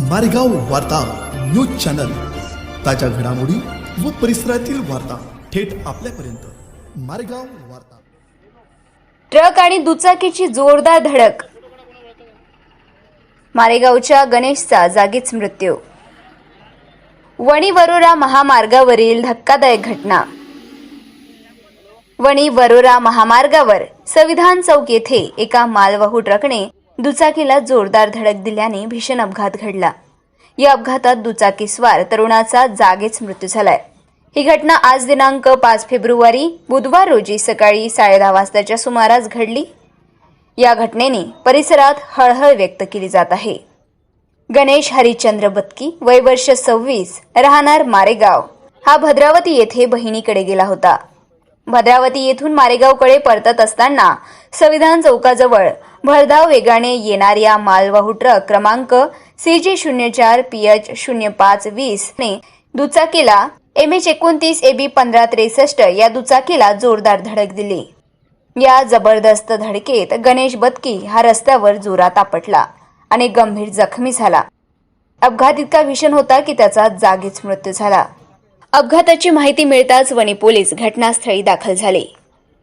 मारेगाव वार्ता news channel. ताज्या घडामोडी व परिसरातील वार्ता थेट आपल्यापर्यंत. मारेगाव वार्ता. ट्रक आणि दुचाकीची जोरदार धडक. मारेगावच्या गणेशचा जागीच मृत्यू. वणी वरोरा महामार्गावरील धक्कादायक घटना. वणी वरोरा महामार्गावर संविधान चौक येथे एका मालवाहू ट्रकने दुचाकीला जोरदार धडक दिल्याने भीषण अपघात घडला. या अपघातात दुचाकीस्वार तरुणाचा जागीच मृत्यू झालाय. ही घटना आज दिनांक पाच फेब्रुवारी बुधवार रोजी सकाळी साडेदहा वाजताच्या सुमारास घडली. या घटनेने परिसरात हळहळ व्यक्त केली जात आहे. गणेश हरिश्चंद्र बत्की वय वर्ष सव्वीस राहणार मारेगाव. हा भद्रावती येथे बहिणीकडे गेला होता. भद्रावती येथून मारेगावकडे परतत असताना संविधान चौकाजवळ भरधाव वेगाने येणाऱ्या मालवाहू ट्रक क्रमांक सी जी शून्य चार पी एच शून्य पाच वीस ने दुचाकीला एम एच एकोणतीस ए बी पंधरा त्रेसष्ट या दुचाकीला जोरदार धडक दिली. या जबरदस्त धडकेत गणेश बदकी हा रस्त्यावर जोरात आपटला आणि गंभीर जखमी झाला. अपघात इतका भीषण होता की त्याचा जागीच मृत्यू झाला. अपघाताची माहिती मिळताच वणी पोलीस घटनास्थळी दाखल झाले.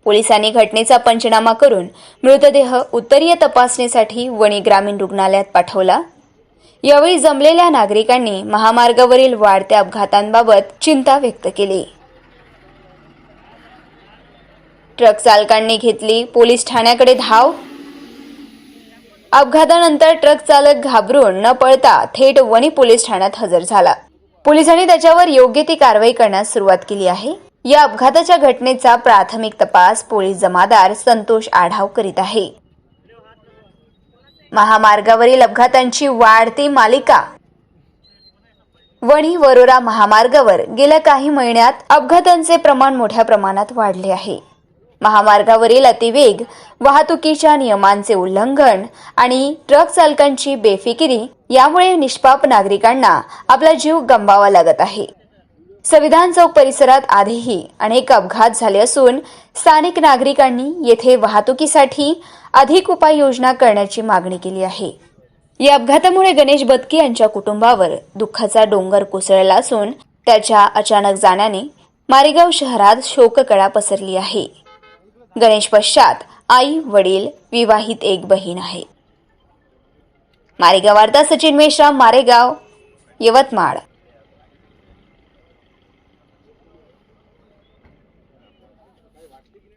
पोलिसांनी घटनेचा पंचनामा करून मृतदेह उत्तरीय तपासणीसाठी वणी ग्रामीण रुग्णालयात पाठवला. यावेळी जमलेल्या नागरिकांनी महामार्गावरील वाढत्या अपघातांबाबत चिंता व्यक्त केली. ट्रक चालकांनी घेतली पोलीस ठाण्याकडे धाव. अपघातानंतर ट्रक चालक घाबरून न पळता थेट वणी पोलीस ठाण्यात हजर झाला. पोलिसांनी त्याच्यावर योग्य ती कारवाई करण्यास सुरुवात केली आहे. या अपघाताच्या घटनेचा प्राथमिक तपास पोलीस जमादार संतोष आढाव करीत आहे. महामार्गावरील अपघातांची वाढती मालिका. वणी वरोरा महामार्गावर गेल्या काही महिन्यात अपघातांचे प्रमाण मोठ्या प्रमाणात वाढले आहे. महामार्गावरील अतिवेग वाहतुकीच्या नियमांचे उल्लंघन आणि ट्रक चालकांची बेफिकिरी यामुळे निष्पाप नागरिकांना आपला जीव गमवावा लागत आहे. संविधान चौक परिसरात आधीही अनेक अपघात झाले असून स्थानिक नागरिकांनी येथे वाहतुकीसाठी अधिक उपाययोजना करण्याची मागणी केली आहे. या अपघातामुळे गणेश बदके यांच्या कुटुंबावर दुःखाचा डोंगर कोसळला असून त्याच्या अचानक जाण्याने मारेगाव शहरात शोककळा पसरली आहे. गणेश पश्चात आई वडील विवाहित एक बहीण आहे. मारेगाव वार्ता सचिन मेश्राम मारेगाव यवतमाळ.